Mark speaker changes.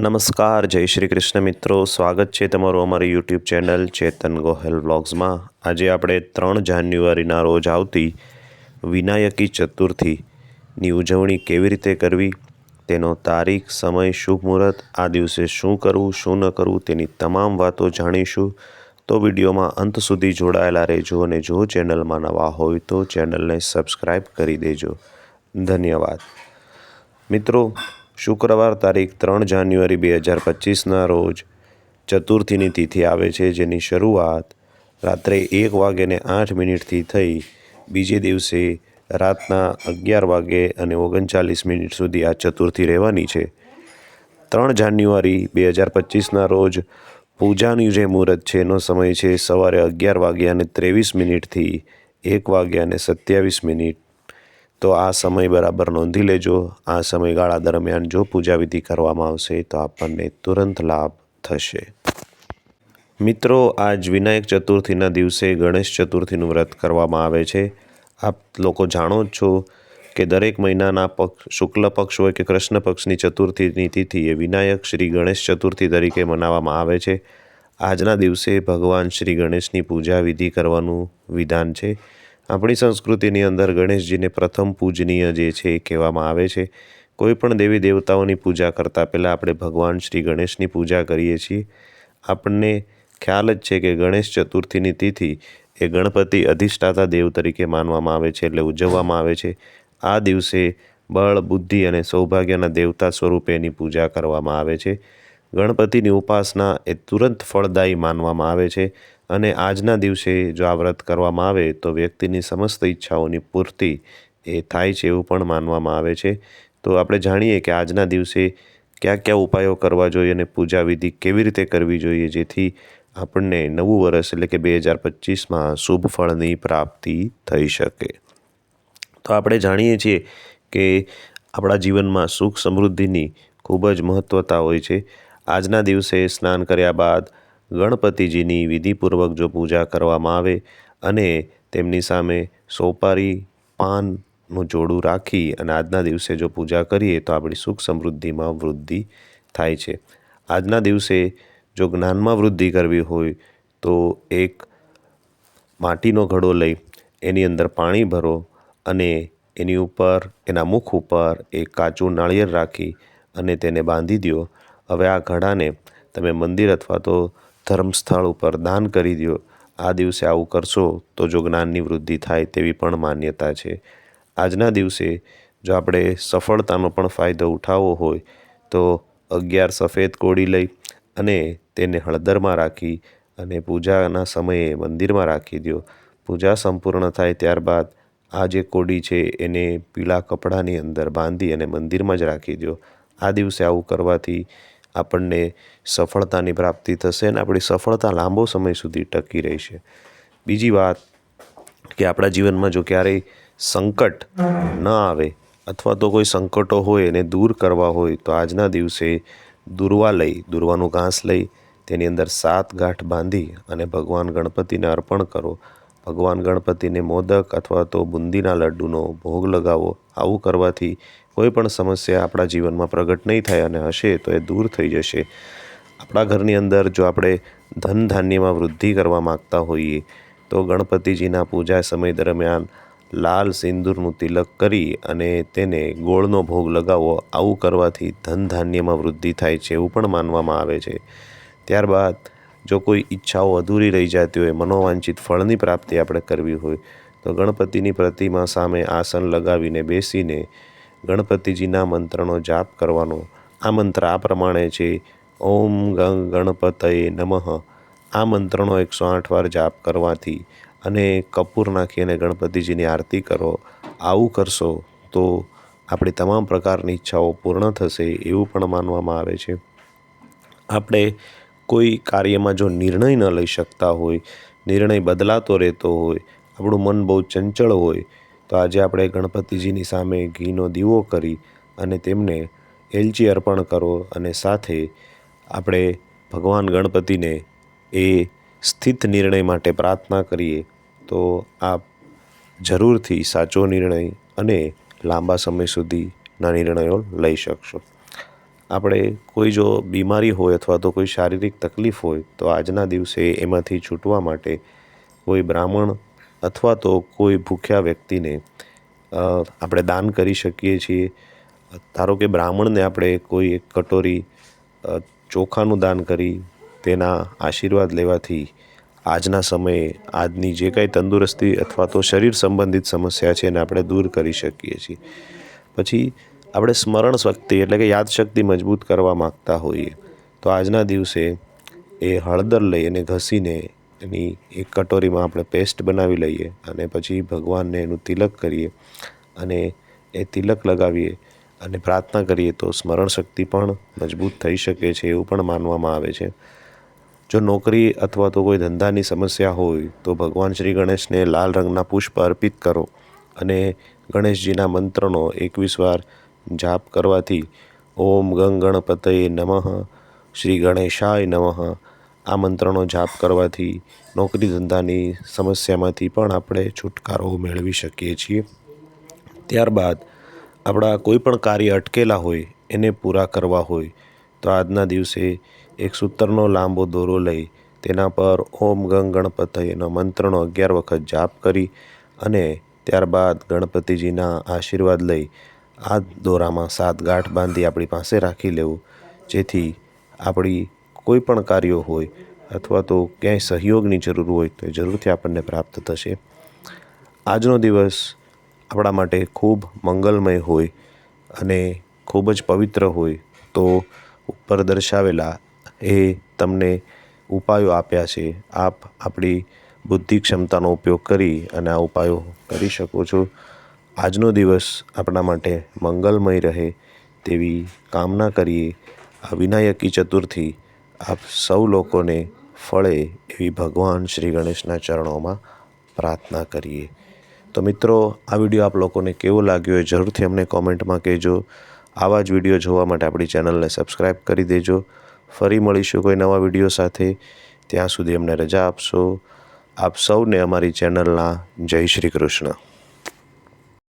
Speaker 1: નમસ્કાર, જય શ્રી કૃષ્ણ મિત્રો. સ્વાગત છે તમારું અમારી યુટ્યુબ ચેનલ ચેતન ગોહેલ વ્લોગ્સમાં. આજે આપણે ત્રણ જાન્યુઆરીના રોજ આવતી વિનાયકી ચતુર્થીની ઉજવણી કેવી રીતે કરવી, તેનો તારીખ, સમય, શુભ મુહૂર્ત, આ દિવસે શું કરવું, શું ન કરવું, તેની તમામ વાતો જાણીશું. તો વિડીયોમાં અંત સુધી જોડાયેલા રહેજો અને જો ચેનલમાં નવા હોય તો ચેનલને સબસ્ક્રાઈબ કરી દેજો. ધન્યવાદ. મિત્રો શુક્રવાર તારીખ ત્રણ જાન્યુઆરી બે હજાર પચીસના રોજ ચતુર્થીની તિથિ આવે છે, જેની શરૂઆત રાત્રે એક વાગ્યે આઠ મિનિટથી થઈ. બીજે દિવસે રાતના અગિયાર વાગે અને ઓગણચાલીસ મિનિટ સુધી આ ચતુર્થી રહેવાની છે. ત્રણ જાન્યુઆરી બે હજાર પચીસના રોજ પૂજાનું જે મુહૂર્ત છે, એનો સમય છે સવારે અગિયાર વાગ્યા અને ત્રેવીસ મિનિટથી એક વાગ્યા અને સત્યાવીસ મિનિટ. તો આ સમય બરાબર નોંધી લેજો. આ સમયગાળા દરમિયાન જો પૂજાવિધિ કરવામાં આવશે તો આપણને તુરંત લાભ થશે. મિત્રો, આજ વિનાયક ચતુર્થીના દિવસે ગણેશ ચતુર્થીનું વ્રત કરવામાં આવે છે. આપ લોકો જાણો જ છો કે દરેક મહિનાના પક્ષ, શુક્લ પક્ષ હોય કે કૃષ્ણ પક્ષની ચતુર્થીની તિથિ એ વિનાયક શ્રી ગણેશ ચતુર્થી તરીકે મનાવવામાં આવે છે. આજના દિવસે ભગવાન શ્રી ગણેશની પૂજા વિધિ કરવાનું વિધાન છે. આપણી સંસ્કૃતિની અંદર ગણેશજીને પ્રથમ પૂજનીય જે છે એ કહેવામાં આવે છે. કોઈ પણ દેવી દેવતાઓની પૂજા કરતાં પહેલાં આપણે ભગવાન શ્રી ગણેશની પૂજા કરીએ છીએ. આપણને ખ્યાલ જ છે કે ગણેશ ચતુર્થીની તિથિ એ ગણપતિ અધિષ્ઠાતા દેવ તરીકે માનવામાં આવે છે એટલે ઉજવવામાં આવે છે. આ દિવસે બળ, બુદ્ધિ અને સૌભાગ્યના દેવતા સ્વરૂપે એની પૂજા કરવામાં આવે છે. ગણપતિની ઉપાસના એ તુરંત ફળદાયી માનવામાં આવે છે. અને આજના દિવસે જો આ વ્રત કરવામાં આવે તો વ્યક્તિની સમસ્ત ઈચ્છાઓની પૂર્તિ એ થાય છે એવું પણ માનવામાં આવે છે. તો આપણે જાણીએ કે આજના દિવસે કયા કયા ઉપાયો કરવા જોઈએ અને પૂજા વિધિ કેવી રીતે કરવી જોઈએ જેથી આપણને નવું વર્ષ એટલે કે બે હજાર પચીસમાં શુભ ફળની પ્રાપ્તિ થઈ શકે. તો આપણે જાણીએ છીએ કે આપણા જીવનમાં સુખ સમૃદ્ધિની ખૂબ જ મહત્ત્વતા હોય છે. આજના દિવસે સ્નાન કર્યા બાદ ગણપતિજીની વિધિપૂર્વક જો પૂજા કરવામાં આવે અને તેમની સામે સોપારી પાનનું જોડું રાખી અને આજના દિવસે જો પૂજા કરીએ તો આપણી સુખ સમૃદ્ધિમાં વૃદ્ધિ થાય છે. આજના દિવસે જો જ્ઞાનમાં વૃદ્ધિ કરવી હોય તો એક માટીનો ઘડો લઈ એની અંદર પાણી ભરો અને એની ઉપર, એના મુખ ઉપર એક કાચું નાળિયેર રાખી અને તેને બાંધી દો હવે આ ઘડાને તમે મંદિર અથવા તો ધર્મસ્થળ ઉપર દાન કરી દો આ દિવસે આવું કરશો તો જો જ્ઞાનની વૃદ્ધિ થાય તેવી પણ માન્યતા છે. આજના દિવસે જો આપણે સફળતાનો પણ ફાયદો ઉઠાવવો હોય તો અગિયાર સફેદ કોળી લઈ અને તેને હળદરમાં રાખી અને પૂજાના સમયે મંદિરમાં રાખી દો પૂજા સંપૂર્ણ થાય ત્યારબાદ આ જે કોડી છે એને પીળા કપડાની અંદર બાંધી અને મંદિરમાં જ રાખી દો આ દિવસે આવું કરવાથી આપણને સફળતાની પ્રાપ્તિ થશે અને આપણી સફળતા લાંબો સમય સુધી ટકી રહેશે. બીજી વાત કે આપણા જીવનમાં જો ક્યારેય સંકટ ન આવે અથવા તો કોઈ સંકટો હોય એને દૂર કરવા હોય તો આજના દિવસે દુર્વા લઈ, દુર્વાનું ઘાસ લઈ, તેની અંદર સાત ગાંઠ બાંધી અને ભગવાન ગણપતિને અર્પણ કરો. ભગવાન ગણપતિને મોદક અથવા તો બુંદીના લડ્ડુનો ભોગ લગાવો. આવું કરવાથી કોઈ પણ સમસ્યા આપણા જીવનમાં પ્રગટ નહીં થાય અને હશે તો એ દૂર થઈ જશે. આપણા ઘરની અંદર જો આપણે ધન ધાન્યમાં વૃદ્ધિ કરવા માગતા હોઈએ, તો ગણપતિજીના પૂજા સમય દરમિયાન લાલ સિંદૂરનું તિલક કરી અને તેને ગોળનો ભોગ લગાવો. આવું કરવાથી ધન ધાન્યમાં વૃદ્ધિ થાય છે એવું પણ માનવામાં આવે છે. ત્યારબાદ, જો કોઈ ઈચ્છાઓ અધૂરી રહી જતી હોય, મનોવાંછિત ફળની પ્રાપ્તિ આપણે કરવી હોય, તો ગણપતિની પ્રતિમા સામે આસન લગાવીને બેસીને ગણપતિજીના મંત્રનો જાપ કરવાનો. આ મંત્ર આ પ્રમાણે છે. ઓમ ગંગ ગણપતયે નમઃ. આ મંત્રનો એકસો આઠ વાર જાપ કરવાથી અને કપૂર નાખી અને ગણપતિજીની આરતી કરો. આવું કરશો તો આપણી તમામ પ્રકારની ઈચ્છાઓ પૂર્ણ થશે એવું પણ માનવામાં આવે છે. આપણે કોઈ કાર્યમાં જો નિર્ણય ન લઈ શકતા હોય, નિર્ણય બદલાતો રહેતો હોય, આપણું મન બહુ ચંચળ હોય તો આજે આપણે ગણપતિજીની સામે ઘીનો દીવો કરી અને તેમને એલચી અર્પણ કરો અને સાથે આપણે ભગવાન ગણપતિને એ સ્થિત નિર્ણય માટે પ્રાર્થના કરીએ, તો આપ જરૂરથી સાચો નિર્ણય અને લાંબા સમય સુધીના નિર્ણયો લઈ શકશો. આપણે કોઈ જો બીમારી હોય અથવા તો કોઈ શારીરિક તકલીફ હોય, તો આજના દિવસે એમાંથી છૂટવા માટે કોઈ બ્રાહ્મણ અથવા તો કોઈ ભૂખ્યા વ્યક્તિને આપણે દાન કરી શકીએ છીએ. ધારો કે બ્રાહ્મણને આપણે કોઈ એક કટોરી ચોખાનું દાન કરી, તેના આશીર્વાદ લેવાથી આજના સમયે આજની જે કાંઈ તંદુરસ્તી અથવા તો શરીર સંબંધિત સમસ્યા છે એને આપણે દૂર કરી શકીએ છીએ. પછી આપણે સ્મરણ શક્તિ એટલે કે યાદશક્તિ મજબૂત કરવા માગતા હોઈએ, તો આજના દિવસે એ હળદર લઈ અને ઘસીને એની એક કટોરીમાં આપણે પેસ્ટ બનાવી લઈએ અને પછી ભગવાનને એનું તિલક કરીએ અને એ તિલક લગાવીએ અને પ્રાર્થના કરીએ તો સ્મરણ શક્તિ પણ મજબૂત થઈ શકે છે એવું પણ માનવામાં આવે છે. જો નોકરી અથવા તો કોઈ ધંધાની સમસ્યા હોય તો ભગવાન શ્રી ગણેશને લાલ રંગના પુષ્પ અર્પિત કરો અને ગણેશજીના મંત્રનો એકવીસ વાર જાપ કરવાથી ઓમ ગંગ ગણપતયે નમઃ, શ્રી ગણેશાય નમઃ આ મંત્રનો જાપ કરવાથી નોકરી ધંધાની સમસ્યામાંથી પણ આપણે છુટકારો મેળવી શકીએ છીએ. ત્યારબાદ, આપણા કોઈ પણ કાર્ય અટકેલા હોય, એને પૂરા કરવા હોય, તો આજના દિવસે એક સૂતરનો લાંબો દોરો લઈ, તેના પર ઓમ ગંગ ગણપતિનો મંત્રનો અગિયાર વખત જાપ કરી અને ત્યારબાદ ગણપતિજીના આશીર્વાદ લઈ, આ દોરામાં સાત ગાંઠ બાંધી આપણી પાસે રાખી લેવું, જેથી આપણી કોઈ પણ કાર્યો હોય અથવા તો ક્યાંય સહયોગની જરૂર હોય તો એ જરૂરથી આપણને પ્રાપ્ત થશે. આજનો દિવસ આપણા માટે ખૂબ મંગલમય હોય અને ખૂબ જ પવિત્ર હોય તો ઉપર દર્શાવેલા એ તમને ઉપાયો આપ્યા છે. આપ આપણી બુદ્ધિ ક્ષમતાનો ઉપયોગ કરી અને આ ઉપાયો કરી શકો છો. આજનો દિવસ આપણા માટે મંગલમય રહે તેવી કામના કરીએ. આ વિનાયકી ચતુર્થી આપ સૌ લોકોને ફળે એવી ભગવાન શ્રી ગણેશના ચરણોમાં પ્રાર્થના કરીએ. તો મિત્રો, આ વીડિયો આપ લોકોને કેવો લાગ્યો એ જરૂરથી અમને કોમેન્ટમાં કહેજો. આવા જ વીડિયો જોવા માટે આપણી ચેનલને સબસ્ક્રાઈબ કરી દેજો. ફરી મળીશું કોઈ નવા વીડિયો સાથે. ત્યાં સુધી અમને રજા આપશો. આપ સૌને અમારી ચેનલના જય શ્રી કૃષ્ણ.